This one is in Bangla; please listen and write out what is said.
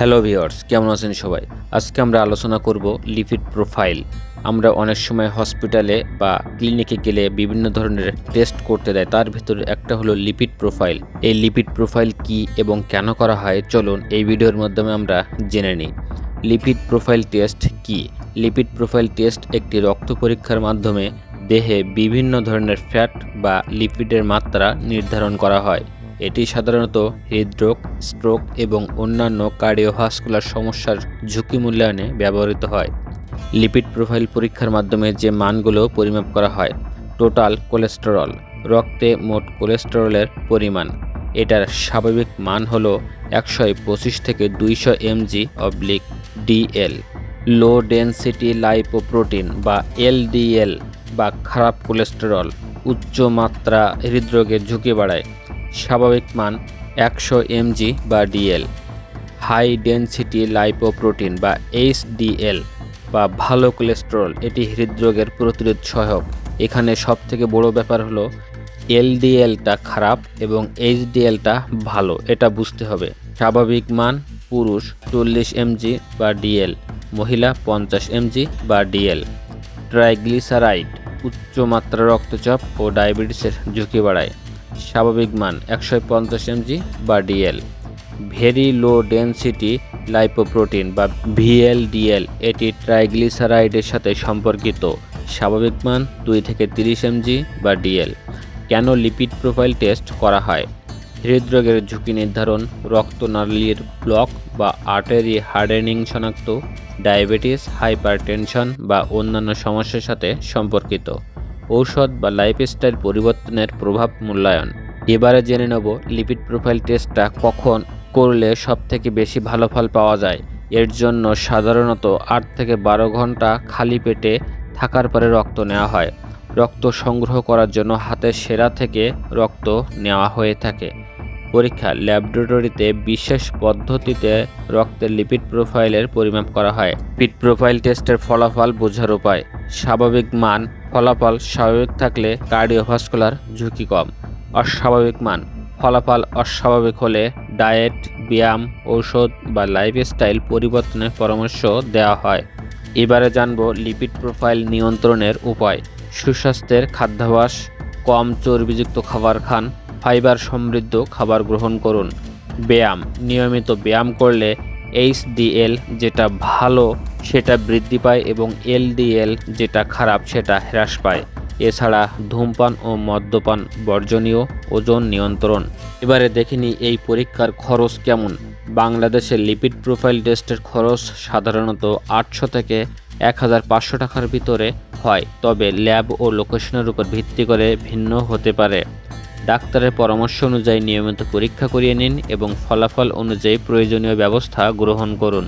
হ্যালো ভিওর্স কেমন আছেন সবাই? আজকে আমরা আলোচনা করব লিপিড প্রোফাইল। আমরা অনেক সময় হসপিটালে বা ক্লিনিকে গেলে বিভিন্ন ধরনের টেস্ট করতে দেয়, তার ভিতরে একটা হলো লিপিড প্রোফাইল। এই লিপিড প্রোফাইল কি এবং কেন করা হয়? চলুন এই ভিডিওর মাধ্যমে আমরা জেনে নিই। লিপিড প্রোফাইল টেস্ট কি? লিপিড প্রোফাইল টেস্ট একটি রক্ত পরীক্ষার মাধ্যমে দেহে বিভিন্ন ধরনের ফ্যাট বা লিপিডের মাত্রা নির্ধারণ করা হয়। এটি সাধারণত হৃদরোগ, স্ট্রোক এবং অন্যান্য কার্ডিওভাস্কুলার সমস্যার ঝুঁকি মূল্যায়নে ব্যবহৃত হয়। লিপিড প্রোফাইল পরীক্ষার মাধ্যমে যে মানগুলো পরিমাপ করা হয়, টোটাল কোলেস্টেরল, রক্তে মোট কোলেস্টেরলের পরিমাণ। এটার স্বাভাবিক মান হল একশো পঁচিশ থেকে দুইশো mg oblique dL. Low density lipoprotein বা এলডিএল বা খারাপ কোলেস্টেরল উচ্চ মাত্রা হৃদরোগের ঝুঁকি বাড়ায়। স্বাভাবিক মান একশো এমজি বা ডিএল হাই ডেনসিটি লাইপোপ্রোটিন বা এইচডিএল বা ভালো কোলেস্টেরল এটি হৃদরোগের প্রতিরোধ সহায়ক। এখানে সবথেকে বড় ব্যাপার হলো এলডিএলটা খারাপ এবং এইচডিএলটা ভালো, এটা বুঝতে হবে। স্বাভাবিক মান পুরুষ চল্লিশ এমজি বা ডিএল মহিলা পঞ্চাশ এমজি বা ডিএল ট্রাইগ্লিসারাইড উচ্চ মাত্রা রক্তচাপ ও ডায়াবেটিসের ঝুঁকি বাড়ায়। স্বাভাবিক মান একশো পঞ্চাশ এমজি বা dL very low density lipoprotein বা ভিএলডিএল এটি ট্রাইগ্লিসারাইডের সাথে সম্পর্কিত। স্বাভাবিক মান দুই থেকে তিরিশ এমজি বা ডিএল কেন লিপিড প্রোফাইল টেস্ট করা হয়? হৃদরোগের ঝুঁকি নির্ধারণ রক্তনালীর ব্লক বা আর্টারি হার্ডেনিং শনাক্ত, ডায়াবেটিস, হাইপারটেনশন বা অন্যান্য সমস্যার সাথে সম্পর্কিত। ঔষধ বা লাইফস্টাইল পরিবর্তনের প্রভাব মূল্যায়ন। এবারে জেনে নেব লিপিড প্রোফাইল টেস্টটা কখন করলে সবথেকে বেশি ভালো ফল পাওয়া যায়। এর জন্য সাধারণত আট থেকে বারো ঘণ্টা খালি পেটে থাকার পরে রক্ত নেওয়া হয়। রক্ত সংগ্রহ করার জন্য হাতের সেরা থেকে রক্ত নেওয়া হয়ে থাকে। পরীক্ষা ল্যাবরেটরিতে বিশেষ পদ্ধতিতে রক্তের লিপিড প্রোফাইলের পরিমাপ করা হয়। লিপিড প্রোফাইল টেস্টের ফলাফল বোঝার উপায়। স্বাভাবিক মান, ফলাফল স্বাভাবিক থাকলে কার্ডিওভাস্কুলার ঝুঁকি কম। অস্বাভাবিক মান, ফলাফল অস্বাভাবিক হলে ডায়েট, ব্যায়াম, ঔষধ বা লাইফস্টাইল পরিবর্তনের পরামর্শ দেওয়া হয়। এবারে জানব লিপিড প্রোফাইল নিয়ন্ত্রণের উপায়। সুস্বাস্থ্যের খাদ্যাভ্যাস, কম চর্বিযুক্ত খাবার খান, ফাইবার সমৃদ্ধ খাবার গ্রহণ করুন। ব্যায়াম, নিয়মিত ব্যায়াম করলে এইচডিএল যেটা ভালো, সেটা বৃদ্ধি পায় এবং এলডিএল যেটা খারাপ, সেটা হ্রাস পায়। এছাড়া ধূমপান ও মদ্যপান বর্জনীয় ওজন নিয়ন্ত্রণ। এবারে দেখিনি এই পরীক্ষার খরচ কেমন। বাংলাদেশের লিপিড প্রোফাইল টেস্টের খরচ সাধারণত আটশো থেকে এক হাজার পাঁচশো টাকার ভিতরে হয়। তবে ল্যাব ও লোকেশনের উপর ভিত্তি করে ভিন্ন হতে পারে। ডাক্তারের পরামর্শ অনুযায়ী নিয়মিত পরীক্ষা করিয়ে নিন এবং ফলাফল অনুযায়ী প্রয়োজনীয় ব্যবস্থা গ্রহণ করুন।